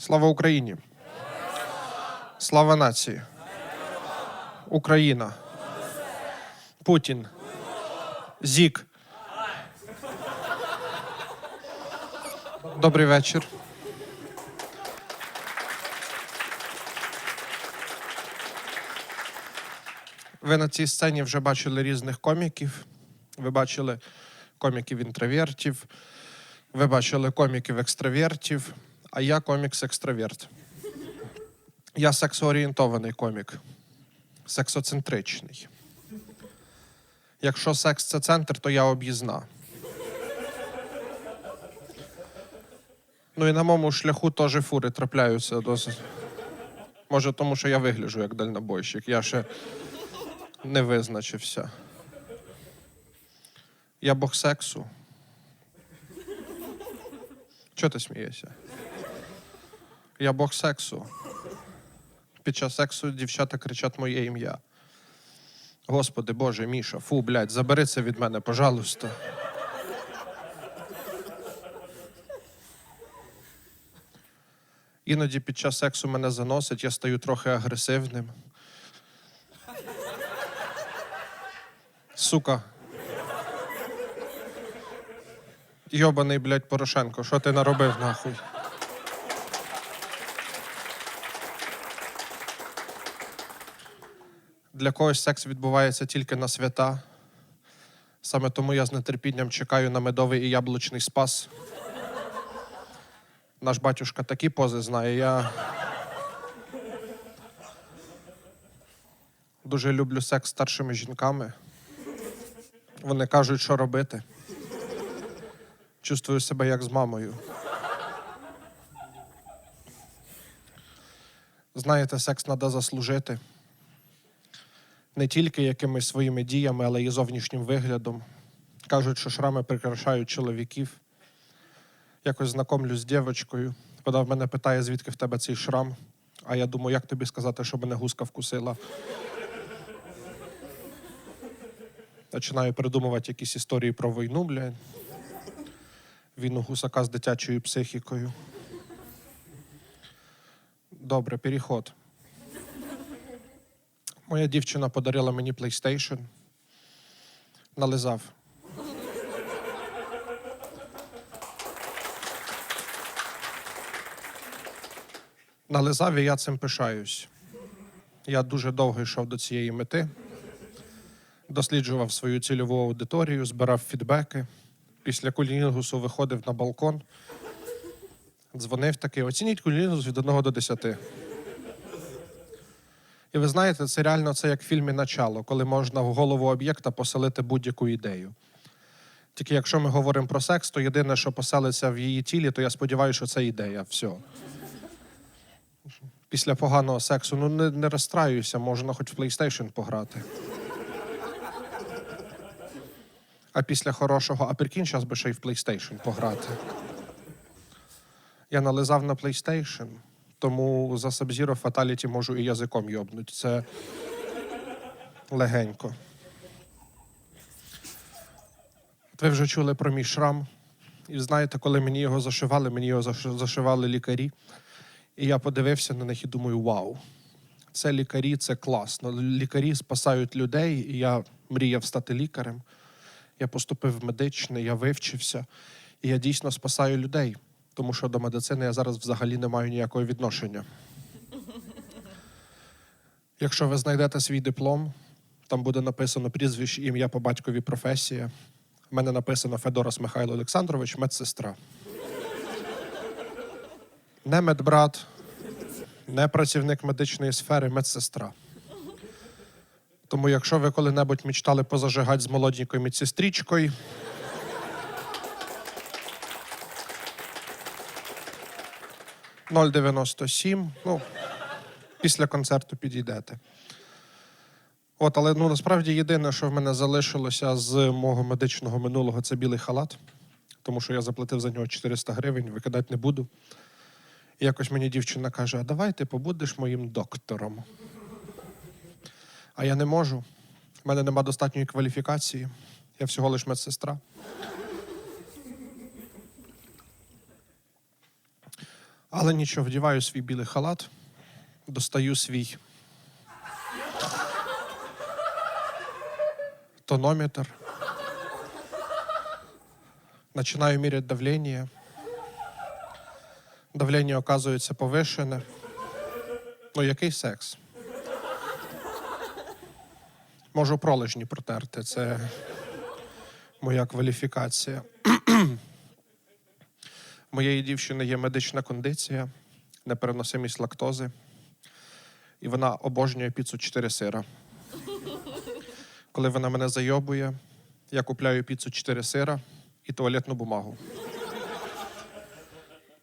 Слава Україні! Слава нації! Україна! Путін! Зік! Добрий вечір. Ви на цій сцені вже бачили різних коміків. Ви бачили коміків-інтровертів, ви бачили коміків-екстравертів, а я комікс-екстраверт. Я сексоорієнтований комік, сексоцентричний. Якщо секс це центр, то я об'їзна. Ну і на моєму шляху теж фури трапляються досить. Може, тому що я вигляджу як дальнобойщик. Я ще не визначився. Я бог сексу. Чого ти смієшся? Я бог сексу. Під час сексу дівчата кричать моє ім'я. Господи Боже, Міша, фу, блядь, забери це від мене, пожалуйста. Іноді під час сексу мене заносить, я стаю трохи агресивним. Сука. Йобаний, блядь, Порошенко, що ти наробив нахуй? Для когось секс відбувається тільки на свята. Саме тому я з нетерпінням чекаю на медовий і яблучний спас. Наш батюшка такі пози знає. Я дуже люблю секс старшими жінками. Вони кажуть, що робити. Чувствую себе як з мамою. Знаєте, секс треба заслужити. Не тільки якимись своїми діями, але й зовнішнім виглядом. Кажуть, що шрами прикрашають чоловіків. Якось знакомлюсь з дівчинкою. Вона в мене питає, звідки в тебе цей шрам. А я думаю, як тобі сказати, що мене гуска вкусила. Починаю придумувати якісь історії про війну, блядь. Війну гусака з дитячою психікою. Добре, переход. Моя дівчина подарила мені PlayStation. Нализав. Нализав і я цим пишаюсь. Я дуже довго йшов до цієї мети досліджував свою цільову аудиторію, збирав фідбеки. Після кулінгусу виходив на балкон, дзвонив такий: оцініть кулінгус від 1 до 10. І ви знаєте, це реально це як в фільмі Начало, коли можна в голову об'єкта поселити будь-яку ідею. Тільки якщо ми говоримо про секс, то єдине, що поселиться в її тілі, то я сподіваюся, що це ідея. Все. Після поганого сексу, ну не, не розстраюся, можна хоч в PlayStation пограти. А після хорошого, а прикинь, зараз би ще й в PlayStation пограти. Я нализав на PlayStation, тому за Sub-Zero Fatality можу і язиком йобнути. Це легенько. Ви вже чули про мій шрам. І знаєте, коли мені його зашивали, мені його зашивали лікарі. І я подивився на них і думаю: вау, це лікарі, це класно. Лікарі спасають людей, і я мріяв стати лікарем. Я поступив в медичне, я вивчився, і я дійсно спасаю людей, тому що до медицини я зараз взагалі не маю ніякого відношення. Якщо ви знайдете свій диплом, там буде написано прізвище, ім'я по батькові професія. У мене написано Федорас Михайло Олександрович, медсестра. Не медбрат, не працівник медичної сфери, медсестра. Тому, якщо ви коли-небудь мечтали позажигати з молоденькою медсестричкою, «097», ну, після концерту підійдете. От, але ну, насправді єдине, що в мене залишилося з мого медичного минулого, це білий халат, тому що я заплатив за нього 400 гривень, викидати не буду. І якось мені дівчина каже: а давай ти побудеш моїм доктором. А я не можу. У мене нема достатньої кваліфікації. Я всього лиш медсестра. Але нічого, вдіваю свій білий халат, достаю свій тонометр, починаю міряти давлення. Давлення, оказується, повишене. Ну, який секс? Можу пролежні протерти, це моя кваліфікація моєї дівчини є медична кондиція, непереносимість лактози, і вона обожнює піцу 4 сира. Коли вона мене зайобує, я купляю піцу 4 сира і туалетну бумагу.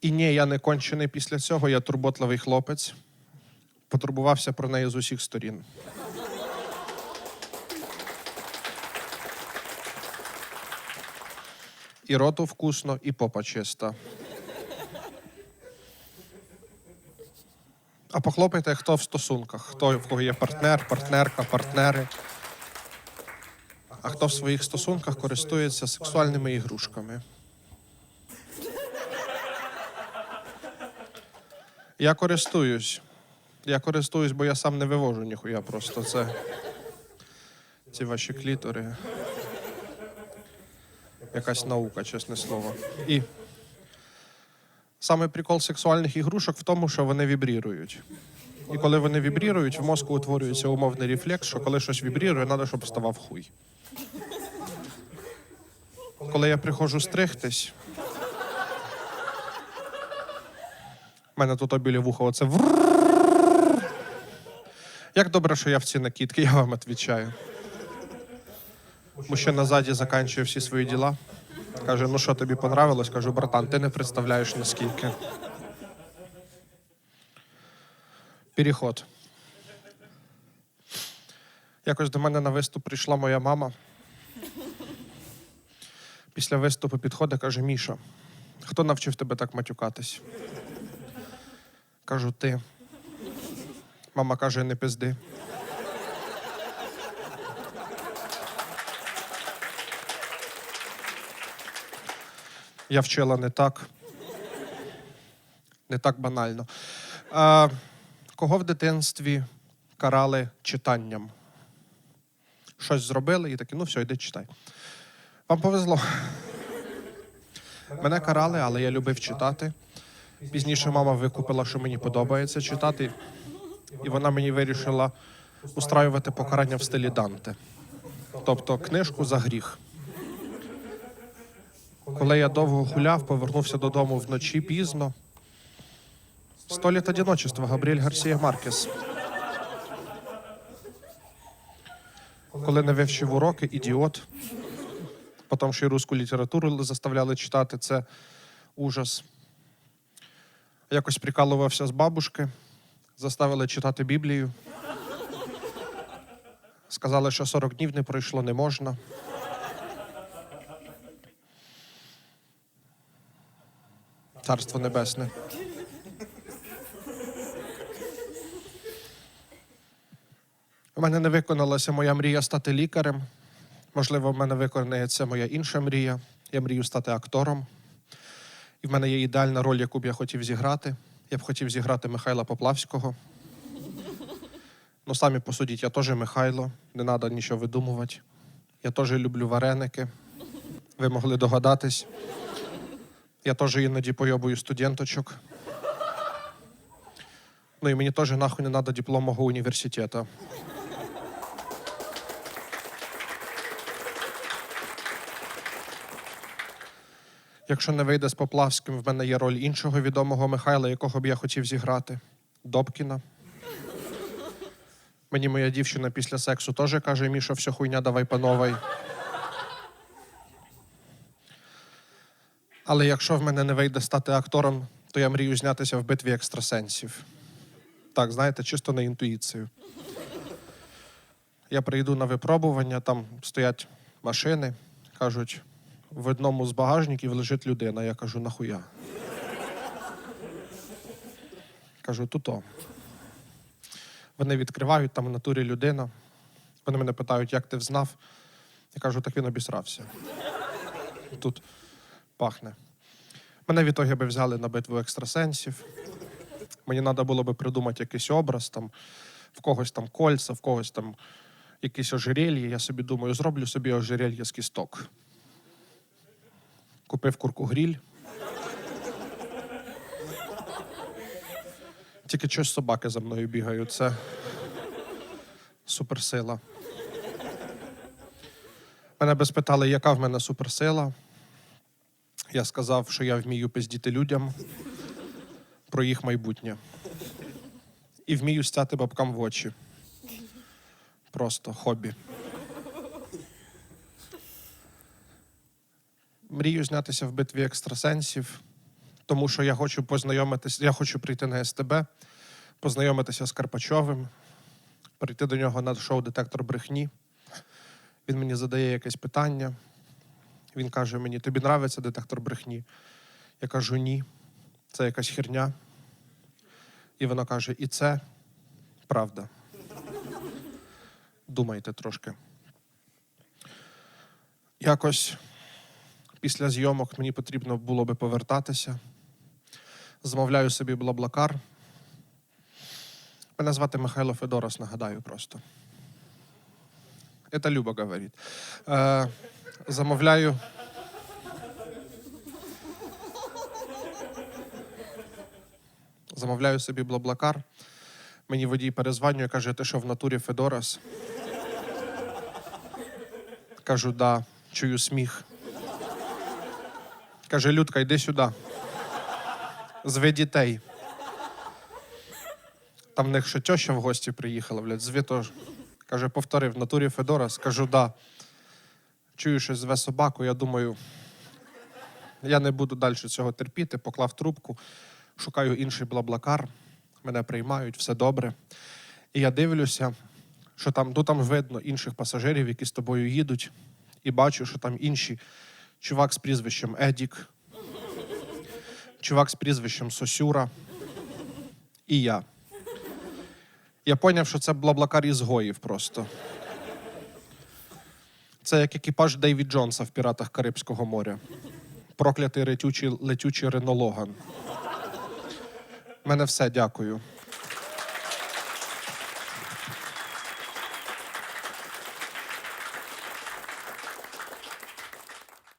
І ні, я не кончений після цього, я турботливий хлопець, потурбувався про неї з усіх сторін. І роту вкусно, і попа чиста. А похлопайте, хто в стосунках, хто в кого є партнер, партнерка, партнери, а хто в своїх стосунках користується сексуальними ігрушками. Я користуюсь. Я користуюсь, бо я сам не вивожу ніхуя просто це. Ці ваші клітори якась наука, чесне слово. І саме прикол сексуальних ігрушок в тому, що вони вібрірують. І коли вони вібрірують, в мозку утворюється умовний рефлекс, що коли щось вібрірує, треба, щоб вставав хуй. Коли я приходжу стригтись, у мене тут обілі вуха оце Як добре, що я в ці накидки, я вам відвічаю. Мужчина ззаді закінчує всі свої діла. Каже: ну що тобі понравилось? Кажу, братан, ти не представляєш наскільки. Переход. Якось до мене на виступ прийшла моя мама. Після виступу підходить, каже: Міша, хто навчив тебе так матюкатись? Кажу, ти. Мама каже, не пизди. Я вчила не так. Не так банально. А, кого в дитинстві карали читанням? Щось зробили і такі, ну все, йди читай. Вам повезло. Мене карали, але я любив читати. Пізніше мама викупила, що мені подобається читати, і вона мені вирішила устраювати покарання в стилі Данте. Тобто книжку за гріх. Коли я довго гуляв, повернувся додому вночі пізно. Сто літ одиночества Габріель Гарсія Маркес. Коли не вивчив уроки, ідіот. Потім ще й русську літературу заставляли читати, це ужас. Якось прикалувався з бабушки, заставили читати Біблію. Сказали, що 40 днів не пройшло, не можна. Царство Небесне. У мене не виконалася моя мрія стати лікарем. Можливо, в мене виконається моя інша мрія. Я мрію стати актором. І в мене є ідеальна роль, яку б я хотів зіграти. Я б хотів зіграти Михайла Поплавського. Ну, самі посудіть, я теж Михайло, не треба нічого видумувати. Я теж люблю вареники. Ви могли догадатись. Я теж іноді пойобую студенточок. Ну і мені теж нахуй не треба диплом мого університету. Якщо не вийде з Поплавським, в мене є роль іншого відомого Михайла, якого б я хотів зіграти Добкіна. Мені моя дівчина після сексу теж каже: Міша, все хуйня, давай пановай. Але якщо в мене не вийде стати актором, то я мрію знятися в битві екстрасенсів. Так, знаєте, чисто на інтуїцію. Я прийду на випробування, там стоять машини, кажуть, в одному з багажників лежить людина. Я кажу, нахуя? Кажу, туто. Вони відкривають, там в натурі людина. Вони мене питають, як ти взнав. Я кажу, так він обісрався. Тут пахне. Мене в ітогі би взяли на битву екстрасенсів. Мені треба було би придумати якийсь образ, там, в когось там кольца, в когось там якісь ожерелья. Я собі думаю, зроблю собі ожерелья з кісток. Купив курку гріль. Тільки щось собаки за мною бігають. Це суперсила. Мене би спитали, яка в мене суперсила. Я сказав, що я вмію пиздіти людям про їх майбутнє. І вмію стяти бабкам в очі. Просто хобі. Мрію знятися в битві екстрасенсів, тому що я хочу познайомитися, я хочу прийти на СТБ, познайомитися з Карпачовим, прийти до нього на шоу Детектор брехні. Він мені задає якесь питання. Він каже мені: тобі нравиться детектор брехні? Я кажу, ні, це якась херня. І вона каже: і це правда. Думайте трошки. Якось після зйомок мені потрібно було би повертатися. Замовляю собі блаблакар. Мене звати Михайло Федорос, нагадаю просто. Это Люба говорит. Замовляю. Замовляю собі блаблакар. Мені водій перезванює, каже, ти що в натурі Федорос? Кажу, да, чую сміх. Каже, Людка, йди сюди. Зве дітей. Там в них ще теща в гості приїхала, блядь, зве теж. Каже, повтори, в натурі Федорос. Кажу, да. Чую, що зве собаку, я думаю, я не буду далі цього терпіти, поклав трубку, шукаю інший блаблакар, мене приймають, все добре. І я дивлюся, що там, ну там видно інших пасажирів, які з тобою їдуть, і бачу, що там інші чувак з прізвищем Едік, чувак з прізвищем Сосюра і я. Я поняв, що це блаблакар ізгоїв просто. Це як екіпаж Дейві Джонса в піратах Карибського моря. Проклятий летючий, летючий ренологан. Мене все, дякую.